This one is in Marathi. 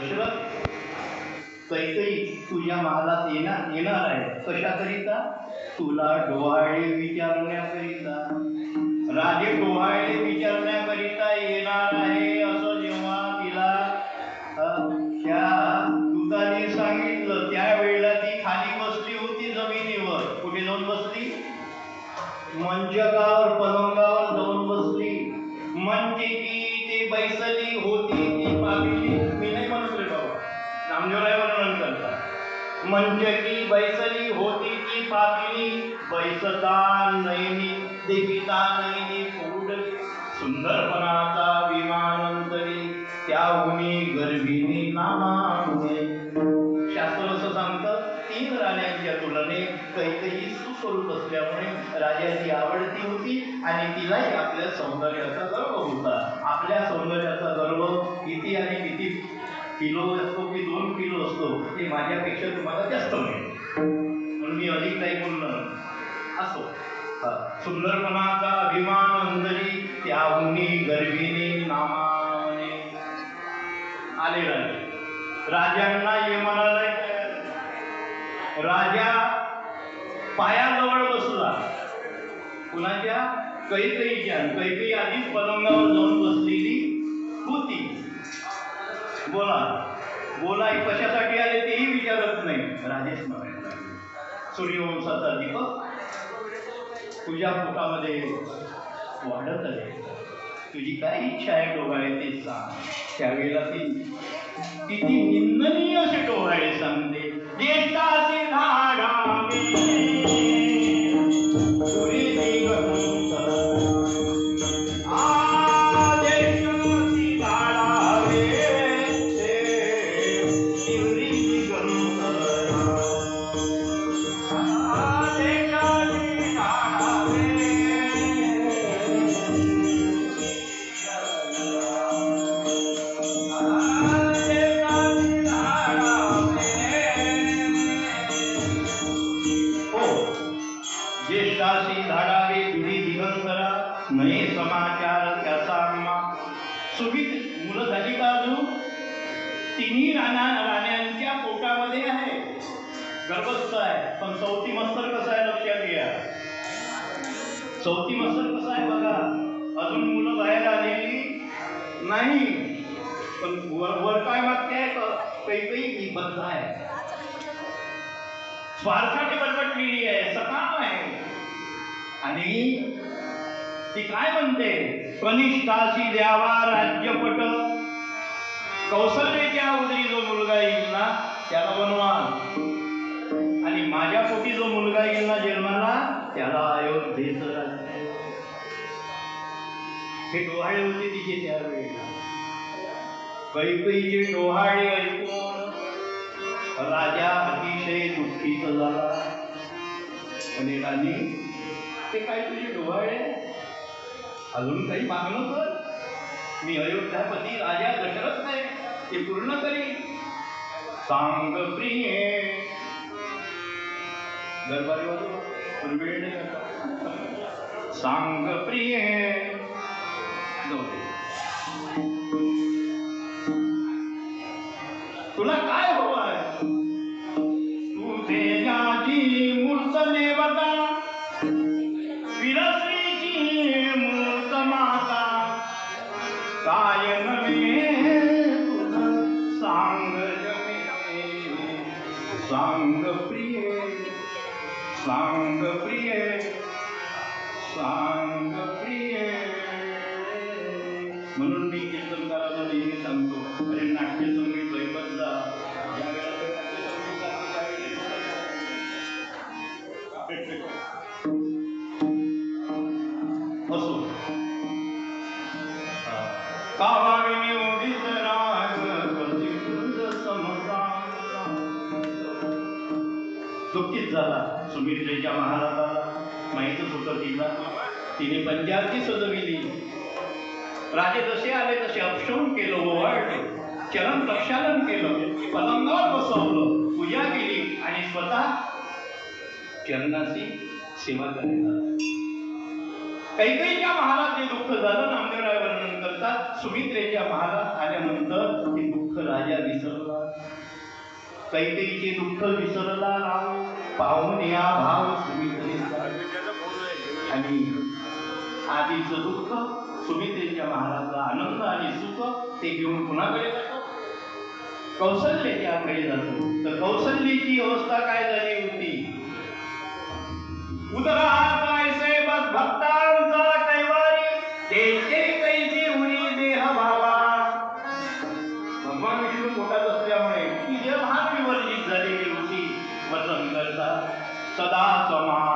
दशरथ कैकई तुझ्या महालात येणार येणार आहे. कशाकरिता? तुला डोहाळे विचारण्याकरिता. राजे डोहाळे विचारण्याकरिता येणार आहे असं जेव्हा तिला त्या दूताने सांगितलं त्यावेळेला ती खाली बसली होती जमिनीवर. कुठे जाऊन बसली? मंचकावर पलंगावर जाऊन बसली. म्हणजे की ते बैसली होती. नामदेवराय वर्णन करतात म्हणजे की बैसली होती ती पाबिली बैसता नयनी देविता नयनी फुडली सुंदरपणाचा विमानंतरी त्या उनी गर्भिणी नामाने शास्त्र असं सांगतं तीन राण्यांच्या तुलनेत कैकही सुस्वरूप असल्यामुळे राजाची आवडती होती आणि तिलाही आपल्या सौंदर्याचा गर्व होता. आपल्या माझ्यापेक्षा तुम्हाला जास्त मिळेल. म्हणून मी अधिक काही बोललो नाही. असो. सुंदरपणाचा अभिमान अंतरी त्या उनी गर्भिणी नामाने आले राजे राजांना यमनालय राजा पायाजवळ बसला. कुणाच्या? कैकईच्या कैकई आधीच पलंगावर जाऊन बसलेली होती. बोला. बोला कशासाठी आले तेही विचारत नाही राजेश सूर्यवंशाचा दीपक तुझ्या पोटामध्ये वाढत आहे. तुझी काय इच्छा आहे डोहाळे ते सांग. त्यावेळेला ती किती निंदनीय असे डोहाळे सांगते. देशाचे झाडावे, तिन्ही राणा राण्यांच्या पोटामध्ये आहे. गर्भस्थ आहे. पण चौथी मस्तर कसं आहे लक्षात घ्या. चौथी मस्तर कसं आहे बघा. अजून मुलं बाहेर आलेली नाही. पण वर वर काय मागते काही काही बदला आहे. स्वार्थाने बरबटलेली आहे. सकाम आहे. आणि ती काय म्हणते? कनिष्ठाशी द्यावा राज्यपट. कौशल्याच्या उदरी जो मुलगा येईल ना त्याला वनवास आणि माझ्या पोटी जो मुलगा येईल ना जन्माला त्याला अयोध्येच राज्य हे डोहाळे होते तिचे त्यावेळेला कैकईचे डोहाळे ऐकून राजा अतिशय दुःखीत झाला. आणि राणी ते काय तुझे डोहाळे? अजून काही मागणं तर मी अयोध्यापती राजा दशरथ आहे ते पूर्ण करी सांग प्रिय. दरबारी वाजवा. पण वेळ नाही सांग प्रिय. जाऊ दे. तुला सांग प्रिये सांग प्रिये सांग प्रिये। म्हणून मी कीर्तनकाराला नेहमी सांगतो अरे नाट्यसंगीत संगीत जा. ज्या वेळेला ते नाट्यसंगीत गाते असो झाला. सुमित्रेच्या महाराजाला माहीतच होतं तिला. तिने पंजाबची सजविली राजे जसे आले तसे अपशोन केलं ओवाळले. चरण प्रक्षालन केलं. पलंगावर बसवलं. पूजा केली आणि स्वतः चरणाची सेवा करायला काही कैकेयीच्या महाराज जे दुःख झालं नामदेवराय वर्णन करतात सुमित्रेच्या महाराज आल्यानंतर ते दुःख राजा विसरला. कैकेयीचे दुःख विसरला राम या भाव सुमित्रेचा. आणि आधीचं दुःख सुमित्रेच्या महाराजचा आनंद आणि सुख ते घेऊन कुणाकडे जातो? कौशल्याच्याकडे जातो. तर कौशल्याची अवस्था काय झाली होती? उदरा ती